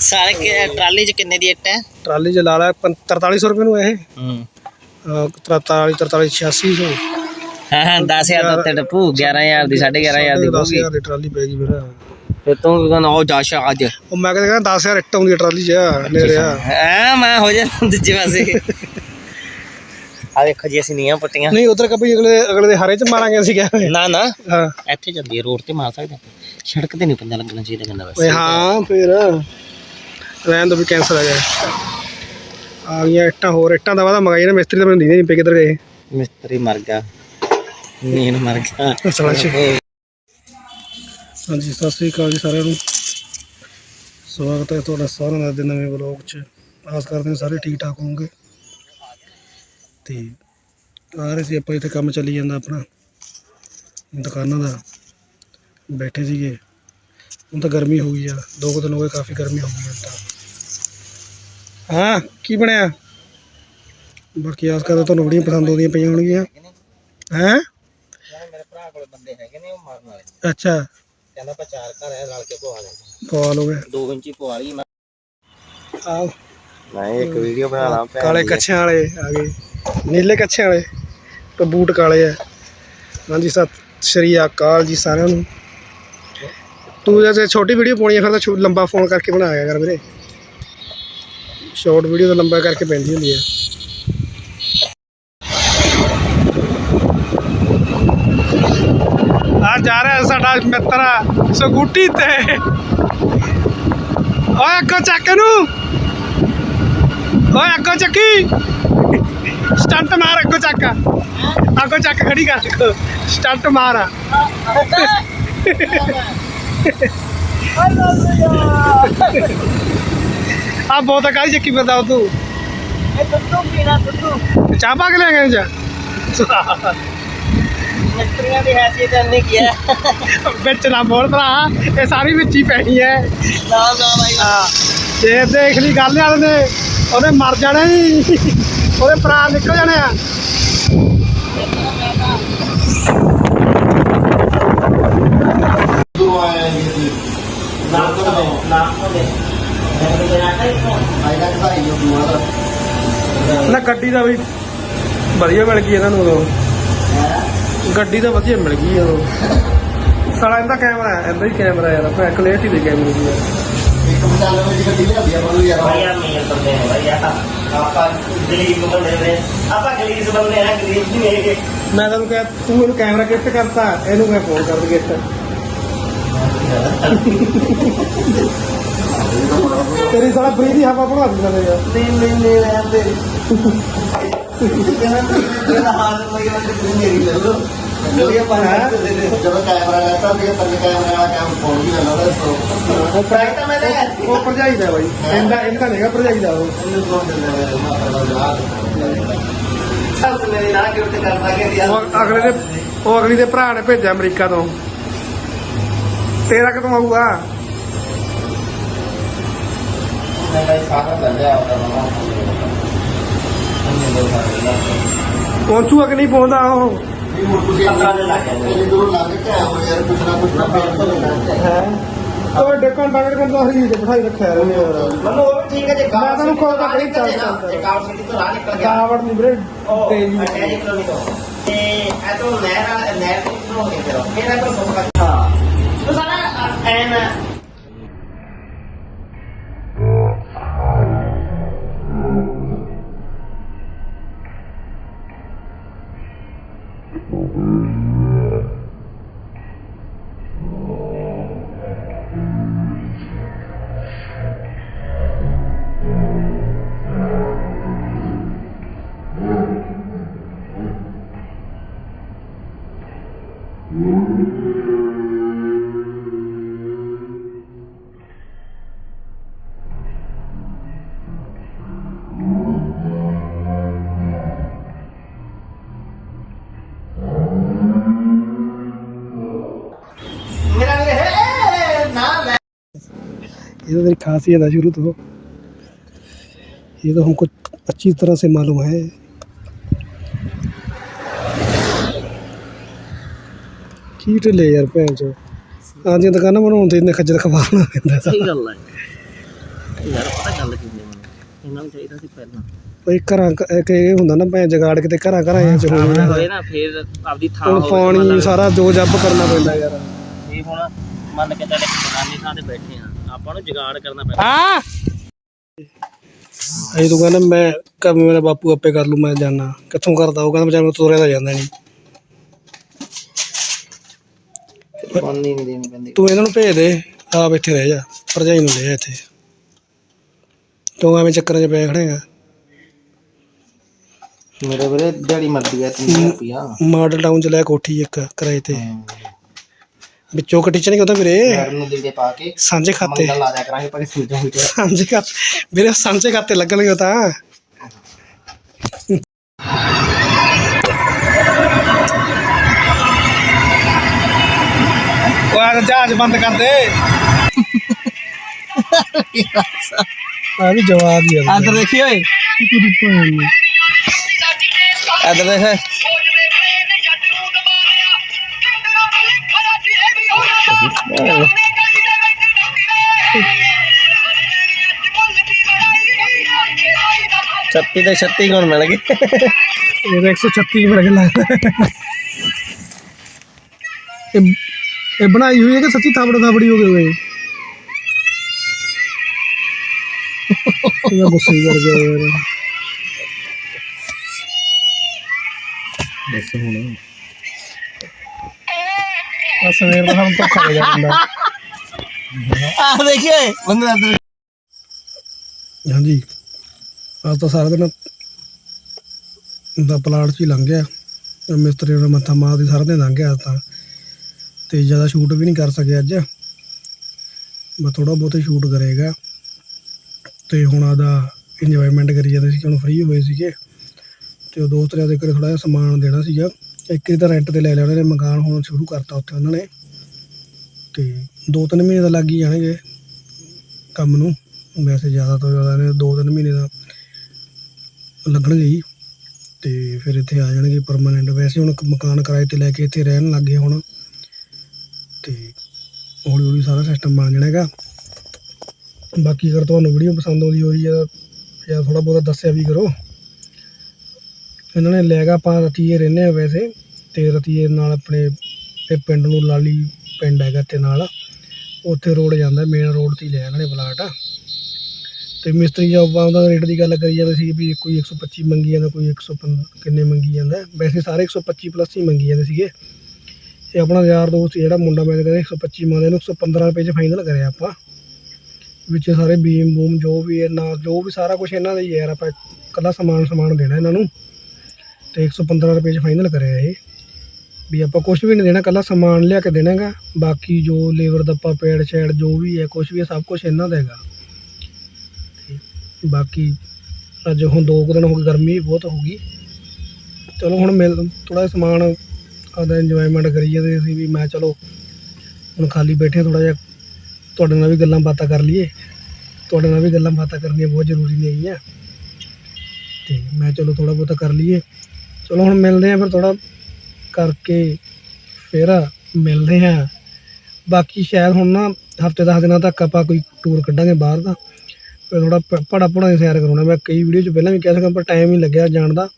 ਸਾਰੇ ਕਿ- ਟਰਾਲੀ 'ਚ ਕਿੰਨੇ ਦੀ ਇੱਟ ਹੈ? ਟਰਾਲੀ 'ਚ ਲਾ ਲਾ 4300 ਰੁਪਏ ਨੂੰ ਇਹ। ਹੂੰ। ਅਹ 43 43 8600 ਹਾਂ ਹਾਂ 10000 ਦਾ ਉੱਤੇ ਟੱਪੂ 11000 ਦੀ 11500 ਦੀ ਪਊਗੀ 10000 ਦੀ ਟਰਾਲੀ ਪੈ ਗਈ ਫਿਰ। ਫਿਰ ਤੂੰ ਵੀ ਕਹਿੰਦਾ ਉਹ ਜਾਸ਼ਾ ਅੱਜ। ਉਹ ਮੈਂ ਕਹਿੰਦਾ 10000 ਇੱਟ ਆਉਂਦੀ ਆ ਟਰਾਲੀ 'ਚ ਨੇੜੇ ਆ। ਹਾਂ ਮੈਂ ਹੋ ਜਾ ਦੂਜੇ ਪਾਸੇ। ਆ ਵੇਖੋ ਜੀ ਅਸੀਂ ਨੀਆਂ ਪੱਟੀਆਂ। ਨਹੀਂ ਉਧਰ ਕਭੀ ਅਗਲੇ ਅਗਲੇ ਦੇ ਹਾਰੇ 'ਚ ਮਾਰਾਂਗੇ ਅਸੀਂ ਕਿਹਾ ਨਾ ਨਾ। ਹਾਂ। ਇੱਥੇ ਜਾਂਦੀ ਹੈ ਰੋਡ ਤੇ ਮਾਰ ਸਕਦੇ। ਆਪਾਂ। ਸੜਕ ਤੇ ਨਹੀਂ ਪੰਦਾ ਲੱਗਣਾ ਚਾਹੀਦਾ ਕਹਿੰਦਾ ਬਸ। ਓਏ ਹਾਂ ਫਿਰ। ਰਹਿਣ ਦੋ ਵੀ ਕੈਂਸਲ ਆ ਗਿਆ ਆ ਗਈਆਂ ਇੱਟਾਂ ਹੋਰ ਇੱਟਾਂ ਦਾ ਵਾਦਾ ਮੰਗਾਈ ਨੇ ਮਿਸਤਰੀ ਤਾਂ ਮੈਨੂੰ ਦੀਦੇ ਨਹੀਂ ਪਏ ਕਿੱਧਰ ਗਏ। ਮਿਸਤਰੀ ਮਰ ਗਿਆ। ਨੀਂਦ ਮਰ ਗਿਆ। ਅਸਲਾਂ 'ਚ ਹਾਂਜੀ ਸਤਿ ਸ੍ਰੀ ਅਕਾਲ ਜੀ ਸਾਰਿਆਂ ਨੂੰ। ਸਵਾਗਤ ਹੈ ਤੁਹਾਡਾ ਸਾਰਿਆਂ ਦਾ ਅੱਜ ਨਵੇਂ ਵਲੌਗ 'ਚ। ਆਸ ਕਰਦੇ ਹਾਂ ਸਾਰੇ ਠੀਕ ਠਾਕ ਹੋਵੋਗੇ। ਤੇ ਆ ਰਹੇ ਸੀ ਆਪਾਂ ਇੱਥੇ ਕੰਮ ਚੱਲੀ ਜਾਂਦਾ ਆਪਣਾ। ਦੁਕਾਨਾਂ ਦਾ। ਬੈਠੇ ਸੀਗੇ। ਹੁਣ ਤਾਂ ਗਰਮੀ ਹੋ ਗਈ ਆ। ਦੋ ਕੁ ਦਿਨ ਹੋ ਗਏ ਕਾਫੀ ਗਰਮੀ ਹੋ ਗਈ ਹੁਣ ਤਾਂ ਹਾਂ ਕੀ ਬਣਿਆ? ਬਾਕੀ ਆਸ ਕਰਦੇ ਤੁਹਾਨੂੰ ਬੜੀਆਂ ਪਸੰਦ ਆਉਂਦੀਆਂ ਪਈਆਂ ਹੋਣਗੀਆਂ। ਹੈਂ? ਮੇਰੇ ਭਰਾ ਕੋਲ ਬੰਦੇ ਹੈਗੇ ਨੇ ਉਹ ਮਾਰਨ ਵਾਲੇ ਅੱਛਾ। ਕਹਿੰਦਾ ਆਪਾਂ ਚਾਰ ਘਰ ਹੈ ਰਲ ਕੇ ਪਵਾ ਦੇ ਪਵਾ ਲੋਗੇ 2 ਇੰਚੀ ਪਵਾ ਲਈ ਮੈਂ ਆ ਮੈਂ ਇੱਕ ਵੀਡੀਓ ਬਣਾ ਲਾਂ ਕਾਲੇ ਕੱਛਿਆਂ ਵਾਲੇ ਆ ਗਏ। ਨੀਲੇ ਕੱਛਿਆਂ ਵਾਲੇ। ਤੇ ਬੂਟ ਕਾਲੇ ਆ। ਹਾਂਜੀ ਸਤਿ ਸ਼੍ਰੀ ਅਕਾਲ ਜੀ ਸਾਰਿਆਂ ਨੂੰ। ਤੂੰ ਜੇ ਛੋਟੀ ਵੀਡੀਓ ਪਾਉਣੀ ਹੈ ਫਿਰ ਤਾਂ ਲੰਬਾ ਫੋਨ ਕਰਕੇ ਬਣਾਇਆ ਕਰ ਵੀਰੇ। ਸ਼ਾਰਟ ਵੀਡੀਓ ਤਾਂ ਲੰਬਾ ਕਰਕੇ ਪੈਂਦੀ ਹੁੰਦੀ ਹੈ ਆ ਜਾ ਰਿਹਾ ਸਾਡਾ ਮਿੱਤਰ ਸਕੂਟੀ ਤੇ। ਓਏ ਅੱਗੋਂ ਚੱਕ ਨੂੰ ਓਏ ਅੱਗੋਂ ਚੱਕੀ। ਸਟੰਟ ਮਾਰ ਅੱਗੋਂ ਚੱਕ। ਅੱਗੋਂ ਚੱਕ ਖੜੀ ਕਰ। ਸਟੰਟ ਮਾਰ। ਆ ਬਹੁਤ ਕਾਹਦੀ ਚੱਕੀ ਫਿਰਦਾ ਉਹ ਤੂੰ? ਇਹ ਦੁੱਧੂ ਪੀਣਾ ਦੁੱਧੂ। ਚਾਹ ਪਾ ਕੇ ਲੈ ਗਏ ਜਾ। ਮਿਸਤਰੀਆਂ ਦੀ ਹੈਸੀਅਤ ਇੰਨੀ ਕੀ ਹੈ। ਵਿੱਚ ਨਾ ਬੋਲ ਭਰਾ ਇਹ ਸਾਰੀ ਵਿੱਚ ਹੀ ਪੈਣੀ ਹੈ। ਨਾ ਨਾ ਭਾਈ ਹਾਂ ਜੇ ਦੇਖ ਲਈ ਗੱਲ ਵਾਲੇ ਨੇ ਉਹਨੇ ਮਰ ਜਾਣਾ ਹੀ। ਉਹਦੇ ਪ੍ਰਾਣ ਨਿਕਲ ਜਾਣੇ ਆ ਨਾਮ ਤੋਂ ਦੇ ਨਾਮ ਤੋਂ ਦੇ ਮੈਂ ਕਿਹਾ ਨਾ ਨਾ ਗੱਡੀ ਦਾ ਵੀ ਵਧੀਆ ਮਿਲ ਗਈ ਇਹਨਾਂ ਨੂੰ ਉਦੋਂ। ਗੱਡੀ ਤਾਂ ਵਧੀਆ ਮਿਲ ਗਈ ਉਦੋਂ। ਸਾਲਾ ਇਹਦਾ ਕੈਮਰਾ ਹੈ ਇਹਦਾ ਹੀ ਕੈਮਰਾ ਯਾਰ ਆਪਾਂ ਕਲੀਅਰਟੀ ਦੇ ਕੈਮਰੇ ਦੀ ਯਾਰ ਭਾਈ ਆ। ਮੇਲ ਬੰਦੇ ਹੈ ਭਾਈ ਆ ਆਪਾਂ ਗਰੀਬ ਬੰਦੇ ਨੇ। ਆਪਾਂ ਗਰੀਬ ਬੰਦੇ ਆ ਗਰੀਬ ਨਹੀਂ ਹੈਗੇ। ਮੈਂ ਤੈਨੂੰ ਕਿਹਾ ਤੂੰ ਮੈਨੂੰ ਕੈਮਰਾ ਗਿਫਟ ਕਰਤਾ ਇਹਨੂੰ ਮੈਂ ਫੋਨ ਕਰ ਦੇ ਗਿਫਟ ਸਾਲਾ ਫਰੀ ਦੀ ਹਵਾ ਬਣਾ ਦਿੰਦਾ ਨੇ ਯਾਰ ਨਹੀਂ ਨਹੀਂ ਨਹੀਂ ਹਾਲ ਮੇਰੀ ਲੈ ਲੋ ਲੋਰੀਆ ਹੈਂ? ਜਦੋਂ ਕੈਮਰਾ ਲੈਤਾ ਤੇ ਪੰਜ ਕੈਮਰੇ ਵਾਲਾ ਕੰਮ ਫੋਨ ਵੀ ਲੈ ਲਓ ਸੋ ਉਹ ਪ੍ਰਾਈਟ ਤਾਂ ਮੈਂ ਲੈ ਆਈ। ਉਹ ਭਰਜਾਈ ਦਾ ਬਾਈ। ਇਹਦਾ ਇਹਦਾ ਨਹੀਂਗਾ ਭਰਜਾਈ ਦਾ ਉਹ। ਇਹਨੂੰ ਫੋਨ ਦੇ ਲੈ ਮਾਤਾ ਸਭ ਮੇਰੇ ਨਾਲ ਗਿਫਟ ਕਰਦਾ ਕਿ ਯਾਰ ਉਹ ਅਗਲੇ ਦੇ ਉਹ ਅਗਲੀ ਦੇ ਭਰਾ ਨੇ ਭੇਜਿਆ ਅਮਰੀਕਾ ਤੋਂ। ਤੇਰਾ ਕਦੋਂ ਆਊਗਾ? ਸਾਰਾ ਬੰਦਾ ਆਉਂਦਾ ਨਾ ਪਹੁੰਚੂਗਾ ਕਿ ਨਹੀਂ ਪਹੁੰਚਦਾ ਉਹ? ਇਹ ਮੁਰ ਤੁਸੀਂ ਇਹ ਦੂਰ ਲੱਗ ਕੇ। ਆਓ ਯਾਰ ਕੁਛ ਨਾ ਕੁਛ ਨਾ ਹੈ? ਉਹ ਡੇਕਨ ਡਾਕਟਰ ਕੰਦਾ ਹਰੀ ਦੇ ਬਿਠਾਈ ਰੱਖਿਆ ਰਹਿੰਦੇ ਯਾਰ ਮੈਨੂੰ ਉਹ ਵੀ ਠੀਕ ਹੈ ਜੇ ਮੈਂ ਤੁਹਾਨੂੰ call ਤਾਂ ਕਰੀ ਚੱਲ। ਜੇ ਕਾਰ ਸਿੱਧੀ ਤੋਂ ਰਾਹ ਨਿਕਲ ਗਿਆ। ਗਾਵੜ ਨਹੀਂ ਵੀਰੇ ਉਹ ਤੇਜ਼ ਕਰਨੀ ਤੋਂ ਤੇ ਇਹ ਤੋਂ ਨਹਿਰ ਨਹਿਰ ਤੋਂ ਬਣਾਉਣੀ ਫਿਰ? ਮੇਰਾ ਤੋਂ ਸੁੱਕ ये तो तेरी खासियत है शुरू तो ये तो हमको अच्छी तरह से मालूम है ਕੀ ਢਿੱਲੇ ਯਾਰ ਭੈਣ ਚੋ ਆਂਦੀਆਂ ਦੁਕਾਨਾਂ ਬਣਾਉਣ ਤੇ ਇੰਨੇ ਖੱਜਲ ਖਵਾਣਾ ਪੈਂਦਾ ਸਹੀ ਗੱਲ ਹੈ ਯਾਰ ਪਤਾ ਗੱਲ ਕੀ ਹੁੰਦੀ ਮੈਨੂੰ ਇਹਨਾਂ ਨੂੰ ਚਾਹੀਦਾ ਸੀ ਪਹਿਲਾਂ ਬਈ ਘਰਾਂ ਕ- ਇੱਕ ਇਹ ਹੁੰਦਾ ਨਾ ਭੈਣ ਜਗਾੜ ਕਿਤੇ ਘਰਾਂ ਘਰਾਂ ਚ ਹੋ ਸਾਹਮਣੇ ਜਾਂਦਾ ਹੋਏ ਨਾ ਫਿਰ ਆਪਦੀ ਥਾਂ ਹੁਣ ਹੋਵੇ ਪਾਣੀ ਮਤਲਬ ਸਾਰਾ ਜੋ ਜੱਬ ਕਰਨਾ ਪੈਂਦਾ ਯਾਰ ਇਹ ਹੁਣ ਮੰਨ ਕੇ ਚੱਲ ਬਗਾਨੀ ਥਾਂ ਤੇ ਬੈਠੇ ਆ ਆਪਾਂ ਨੂੰ ਜੁਗਾੜ ਕਰਨਾ ਪੈਂਦਾ। ਅਜੇ ਤੂੰ ਕਹਿੰਦਾ ਮੈਂ ਕੰਮ ਮੇਰਾ ਬਾਪੂ ਆਪੇ ਕਰ ਲੂ ਮੈਂ ਜਾਣਾ ਕਿੱਥੋਂ ਕਰਦਾ? ਉਹ ਕਹਿੰਦਾ ਵਿਚਾਰਾ ਮੈਨੂੰ ਤੋਰਿਆ ਤਾਂ ਜਾਂਦਾ ਨਹੀਂ ਪਾਣੀ ਨਹੀਂ ਦੇਣੀ ਪੈਂਦੀ। ਤੂੰ ਇਹਨਾਂ ਨੂੰ ਭੇਜ ਦੇ ਆਪ ਇੱਥੇ ਰਹਿ ਜਾ ਭਰਜਾਈ ਨੂੰ ਲੈ ਜਾ ਇੱਥੇ। ਤੂੰ ਐਵੇਂ ਚੱਕਰਾਂ 'ਚ ਪੈ ਖੜੇਗਾ ਮੇਰੇ ਵੀਰੇ ਦਿਹਾੜੀ ਮਰਦੀ ਹੈ 3000 ਰੁਪਿਆ ਮਾਡਲ ਟਾਊਨ 'ਚ ਲੈ ਕੋਠੀ ਇੱਕ ਕਿਰਾਏ ਤੇ। ਵਿੱਚੋਂ ਕਟੀਚ ਨਹੀਂ ਹੁੰਦਾ ਵੀਰੇ। ਘਰ ਨੂੰ ਦੇ ਪਾ ਕੇ ਸਾਂਝੇ ਖਾਤੇ। ਮੰਗਲ ਲਾ ਦਿਆ ਕਰਾਂਗੇ ਪਰ ਸੂਝਾ ਹੋਈ ਤੇ ਸਾਂਝੇ ਖਾਤੇ ਵੀਰੇ ਸਾਂਝੇ ਖਾਤੇ ਲੱਗਣਗੇ ਉਹ ਤਾਂ। ਉਹ ਆ ਜਹਾਜ਼ ਬੰਦ ਕਰ ਦੇ। ਆ ਵੀ ਜਵਾਬ ਹੀ ਆ। ਇੱਧਰ ਦੇਖੀ ਓਏ। ਇੱਧਰ ਦੇਖ। ਛੱਤੀ ਤੇ ਛੱਤੀ ਗੁਣ ਮਿਲ ਗਏ। ਇਹ 136 ਮਿਲ ਗਿਆ ਲੱਗਦਾ। ਇਹ ਇਹ ਬਣਾਈ ਹੋਈ ਹੈ ਕਿ ਸੱਚੀ ਥਾਪੜਾ ਥਾਪੜੀ ਹੋ ਗਏ ਹੋਏ ਇਹਦਾ ਗੁੱਸੇ ਹੀ ਕਰ ਗਿਆ ਯਾਰ। ਦੱਸ ਹੁਣ। ਆ ਸਵੇਰ ਦਾ ਸਾਨੂੰ ਧੋਖਾ ਦੇ ਜਾਂਦਾ। ਆ ਦੇਖੀਏ ਬੰਦੇ ਦਾ ਹਾਂਜੀ। ਅੱਜ ਤਾਂ ਸਾਰਾ ਦਿਨ ਦਾ ਪਲਾਟ 'ਚ ਹੀ ਲੰਘ ਗਿਆ। ਤੇ ਮਿਸਤਰੀ ਨੇ ਮੱਥਾ ਮਾਰਦੀ ਸਾਰਾ ਦਿਨ ਲੰਘ ਗਿਆ ਅੱਜ ਤਾਂ। ਤੇ ਜ਼ਿਆਦਾ ਸ਼ੂਟ ਵੀ ਨਹੀਂ ਕਰ ਸਕਿਆ ਅੱਜ। ਬਸ ਥੋੜਾ ਬਹੁਤ ਹੀ ਸ਼ੂਟ ਕਰੇਗਾ। ਤੇ ਹੁਣ ਆਦਾ ਇੰਜੋਇਮੈਂਟ ਕਰੀ ਜਾਂਦੇ ਸੀ ਹੁਣ ਫ੍ਰੀ ਹੋਏ ਸੀਗੇ। ਤੇ ਉਹ ਦੋਸਤ ਨੇ ਦੇ ਘਰੇ ਥੋੜਾ ਜਿਹਾ ਸਮਾਨ ਦੇਣਾ ਸੀਗਾ। ਇੱਕ ਹੀ ਤਾਂ ਰੈਂਟ ਤੇ ਲੈ ਲਿਆ ਉਹਨਾਂ ਨੇ, ਮਕਾਨ ਹੁਣ ਸ਼ੁਰੂ ਕਰਤਾ ਉੱਥੇ ਉਹਨਾਂ ਨੇ। ਤੇ ਦੋ ਤਿੰਨ ਮਹੀਨੇ ਤਾਂ ਲੱਗ ਹੀ ਜਾਣਗੇ ਕੰਮ ਨੂੰ। ਵੈਸੇ ਜ਼ਿਆਦਾ ਤੋਂ ਜ਼ਿਆਦਾ ਨੇ ਦੋ ਤਿੰਨ ਮਹੀਨੇ ਦਾ ਲੱਗਣਗੇ ਹੀ ਤੇ ਫਿਰ ਇੱਥੇ ਆ ਜਾਣਗੇ ਪਰਮਾਨੈਂਟ ਵੈਸੇ ਹੁਣ ਮਕਾਨ ਕਿਰਾਏ ਤੇ ਲੈ ਕੇ ਇੱਥੇ ਰਹਿਣ ਲੱਗੇ ਹੁਣ। ਤੇ ਹੌਲੀ ਹੌਲੀ ਸਾਰਾ ਸਿਸਟਮ ਬਣ ਜਾਣਾ ਹੈਗਾ। ਬਾਕੀ ਅਗਰ ਤੁਹਾਨੂੰ ਵੀਡੀਓ ਪਸੰਦ ਆਉਂਦੀ ਹੋਈ ਜਾਂ ਜਾਂ ਥੋੜਾ ਬਹੁਤਾ ਦੱਸਿਆ ਵੀ ਕਰੋ। ਇਹਨਾਂ ਨੇ ਲੈ ਗਾ ਆਪਾਂ ਰਤੀਏ ਰਹਿੰਦੇ ਆ ਵੈਸੇ, ਤੇ ਰਤੀਏ ਨਾਲ ਆਪਣੇ ਇਹ ਪਿੰਡ ਨੂੰ ਲਾਲੀ ਪਿੰਡ ਹੈਗਾ ਤੇ ਨਾਲ, ਉੱਥੇ ਰੋਡ ਜਾਂਦਾ ਮੇਨ ਰੋਡ ਤੇ ਹੀ ਲਿਆ ਇਹਨਾਂ ਨੇ ਪਲਾਟ। ਤੇ ਮਿਸਤਰੀ ਜੋਬਾਂ ਦਾ ਰੇਟ ਦੀ ਗੱਲ ਕਰੀ ਜਾਂਦੇ ਸੀ ਵੀ ਕੋਈ 125 ਮੰਗੀ ਜਾਂਦਾ, ਕੋਈ 105 ਕਿੰਨੇ ਮੰਗੀ ਜਾਂਦਾ। ਵੈਸੇ ਸਾਰੇ 125 ਪਲੱਸ ਹੀ ਮੰਗੀ ਜਾਂਦੇ ਸੀਗੇ। ਇਹ ਆਪਣਾ ਯਾਰ ਦੋਸਤ ਜਿਹੜਾ ਮੁੰਡਾ ਮੈਂ ਕਹਿੰਦਾ 125 ਮੰਗਦੇ ਇਹਨੂੰ 115 ਰੁਪਏ ਚ ਫਾਈਨਲ ਕਰਿਆ ਆਪਾਂ। ਵਿੱਚ ਸਾਰੇ ਬੀਮ ਬੂਮ ਜੋ ਵੀ ਹੈ, ਨਾਲ ਜੋ ਵੀ ਸਾਰਾ ਕੁਝ ਇਹਨਾਂ ਦਾ ਹੀ ਯਾਰ, ਆਪਾਂ ਕੱਲਾ ਸਮਾਨ ਸਮਾਨ ਦੇਣਾ ਇਹਨਾਂ ਨੂੰ। ਤੇ 115 ਰੁਪਏ ਚ ਫਾਈਨਲ ਕਰਿਆ ਇਹ। ਵੀ ਆਪਾਂ ਕੁਝ ਵੀ ਨਹੀਂ ਦੇਣਾ ਕੱਲਾ ਸਮਾਨ ਲਿਆ ਕੇ ਦੇਣਾ ਹੈਗਾ। ਬਾਕੀ ਜੋ ਲੇਬਰ ਦਾ ਆਪਾਂ ਪੇੜ ਛੇੜ ਜੋ ਵੀ ਹੈ ਕੁਝ ਵੀ ਹੈ, ਸਭ ਕੁਝ ਇਹਨਾਂ ਦਾ ਹੈਗਾ। ਤੇ ਬਾਕੀ ਅੱਜ ਹੁਣ ਦੋ ਕੁ ਦਿਨ ਹੋ ਗਏ, ਗਰਮੀ ਵੀ ਬਹੁਤ ਹੋ ਗਈ। ਚਲੋ ਹੁਣ ਮਿਲ ਥੋੜਾ ਸਮਾਨ ਆਦਾ ਇੰਜੋਇਮੈਂਟ ਕਰੀ ਜਾਂਦੇ ਅਸੀਂ ਵੀ ਮੈਂ ਚਲੋ ਹੁਣ ਖਾਲੀ ਬੈਠੇ ਥੋੜਾ ਜਿਹਾ ਤੁਹਾਡੇ ਨਾਲ ਵੀ ਗੱਲਾਂ ਬਾਤਾਂ ਕਰ ਲਈਏ। ਤੁਹਾਡੇ ਨਾਲ ਵੀ ਗੱਲਾਂ ਬਾਤਾਂ ਕਰਨੀਆਂ ਬਹੁਤ ਜ਼ਰੂਰੀ ਨੇ ਹੈਗੀਆਂ। ਤੇ ਮੈਂ ਚਲੋ ਥੋੜਾ ਬਹੁਤਾ ਕਰ ਲਈਏ। ਚਲੋ ਹੁਣ ਮਿਲਦੇ ਆਂ ਫਿਰ ਥੋੜਾ ਕਰਕੇ ਫਿਰ ਮਿਲਦੇ ਆਂ ਬਾਕੀ ਸ਼ਾਇਦ ਹੁਣ ਨਾ ਹਫ਼ਤੇ ਦਸ ਦਿਨਾਂ ਤੱਕ ਆਪਾਂ ਕੋਈ ਟੂਰ ਕੱਢਾਂਗੇ ਬਾਹਰ ਦਾ। ਫਿਰ ਥੋੜਾ ਪੜਾ ਪੜਾ ਦੀ ਸੈਰ ਕਰਾਉਣਾ। ਮੈਂ ਕਈ ਵੀਡੀਓ 'ਚ ਪਹਿਲਾਂ ਵੀ ਕਹਿ ਸਕਾਂ ਪਰ ਟਾਈਮ ਹੀ ਲੱਗਿਆ ਜਾਣ ਦਾ।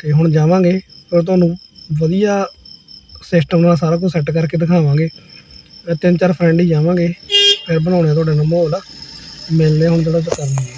ਤੇ ਹੁਣ ਜਾਵਾਂਗੇ। ਫਿਰ ਤੁਹਾਨੂੰ ਵਧੀਆ ਸਿਸਟਮ ਨਾਲ ਸਾਰਾ ਕੁਝ ਸੈੱਟ ਕਰਕੇ ਦਿਖਾਵਾਂਗੇ। ਇਹ ਤਿੰਨ ਚਾਰ ਫਰੈਂਡ ਹੀ ਜਾਵਾਂਗੇ। ਫਿਰ ਬਣਾਉਣੇ ਆ ਤੁਹਾਡੇ ਨਾਲ ਮਾਹੌਲ। ਮਿਲਦੇ ਆ ਹੁਣ ਜਿਹੜਾ ਕਰਨੀ।